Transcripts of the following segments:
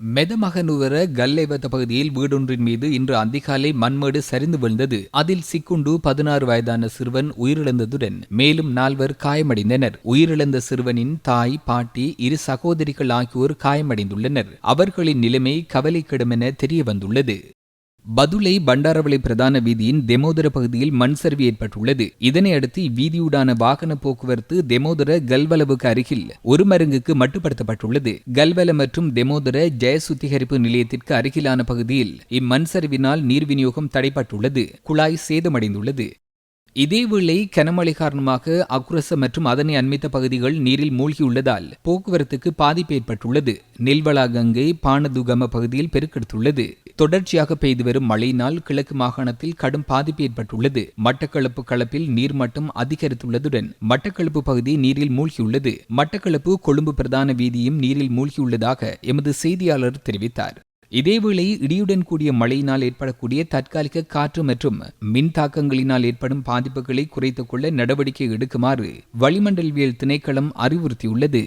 மெதமகனுவர கல்லைவத்த பகுதியில் வீடொன்றின் மீது இன்று அதிகாலை மண்மேடு சரிந்து விழுந்தது. அதில் சிக்குண்டு பதினாறு வயதான சிறுவன் உயிரிழந்ததுடன் மேலும் நால்வர் காயமடைந்தனர். உயிரிழந்த சிறுவனின் தாய் பாட்டி இரு சகோதரிகள் ஆகியோர் காயமடைந்துள்ளனர். அவர்களின் நிலைமை கவலைக்கிடமென தெரிய வந்துள்ளது பதுளை பண்டாரவளை பிரதான வீதியின் தெமோதர பகுதியில் மண் சரிவு ஏற்பட்டுள்ளது. இதனையடுத்து இவ்வீதியூடான வாகன போக்குவரத்து தெமோதர கல்வளவுக்கு அருகில் ஒரு மருங்குக்கு மட்டுப்படுத்தப்பட்டுள்ளது. கல்வல மற்றும் தெமோதர ஜெய சுத்திகரிப்பு நிலையத்திற்கு அருகிலான பகுதியில் இம்மண் சரிவினால் நீர் விநியோகம் தடைப்பட்டுள்ளது குழாய் சேதமடைந்துள்ளது. இதேவேளை கனமழை காரணமாக அக்குரச மற்றும் அதனை அண்மித்த பகுதிகள் நீரில் மூழ்கியுள்ளதால் போக்குவரத்துக்கு பாதிப்பு ஏற்பட்டுள்ளது. நெல்வளா கங்கை பானதுகம பகுதியில் பெருக்கெடுத்துள்ளது. தொடர்ச்சியாக பெய்து வரும் மழையினால் கிழக்கு மாகாணத்தில் கடும் பாதிப்பு ஏற்பட்டுள்ளது. மட்டக்களப்பு களப்பில் நீர்மட்டம் அதிகரித்துள்ளதுடன் மட்டக்களப்பு பகுதி நீரில் மூழ்கியுள்ளது. மட்டக்களப்பு கொழும்பு பிரதான வீதியும் நீரில் மூழ்கியுள்ளதாக எமது செய்தியாளர் தெரிவித்தார். இதேவேளை இடியுடன் கூடிய மழையினால் ஏற்படக்கூடிய தற்காலிக காற்று மற்றும் மின் தாக்கங்களினால் ஏற்படும் பாதிப்புகளை குறைத்துக் கொள்ள நடவடிக்கை எடுக்குமாறு வளிமண்டலவியல் திணைக்களம் அறிவுறுத்தியுள்ளது.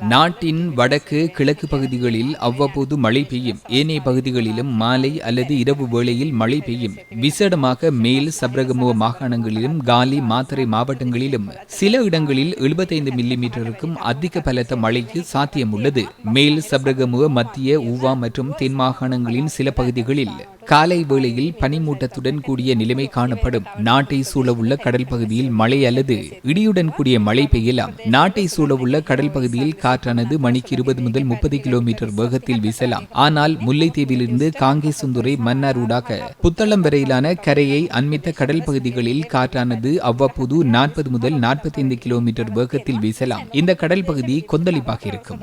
நாட்டின் வடக்கு கிழக்கு பகுதிகளில் அவ்வப்போது மழை பெய்யும். ஏனைய பகுதிகளிலும் மாலை அல்லது இரவு வேளையில் மழை பெய்யும். விசேடமாக மேல் சப்ரகமுவ மாகாணங்களிலும் காலி மாத்தரை மாவட்டங்களிலும் சில இடங்களில் எழுபத்தைந்து மில்லி மீட்டருக்கும் அதிக பலத்த மழைக்கு சாத்தியம் உள்ளது மேல் சப்ரகமுவ மத்திய ஊவா மற்றும் தென் மாகாணங்களின் சில பகுதிகளில் காலை வேளையில் பனிமூட்டத்துடன் கூடிய நிலைமை காணப்படும். நாட்டை சூழவுள்ள கடல் பகுதியில் மழை அல்லது இடியுடன் கூடிய மழை பெய்யலாம். நாட்டை சூழவுள்ள கடல் பகுதியில் காற்றானது மணிக்கு இருபது முதல் முப்பது கிலோமீட்டர் வேகத்தில் வீசலாம். ஆனால் முல்லைத்தீவிலிருந்து காங்கேசுந்துறை மன்னார் ஊடாக புத்தளம் வரையிலான கரையை அண்மித்த கடல் பகுதிகளில் காற்றானது அவ்வப்போது நாற்பது முதல் நாற்பத்தி ஐந்து கிலோமீட்டர் வேகத்தில் வீசலாம். இந்த கடல் பகுதி கொந்தளிப்பாக இருக்கும்.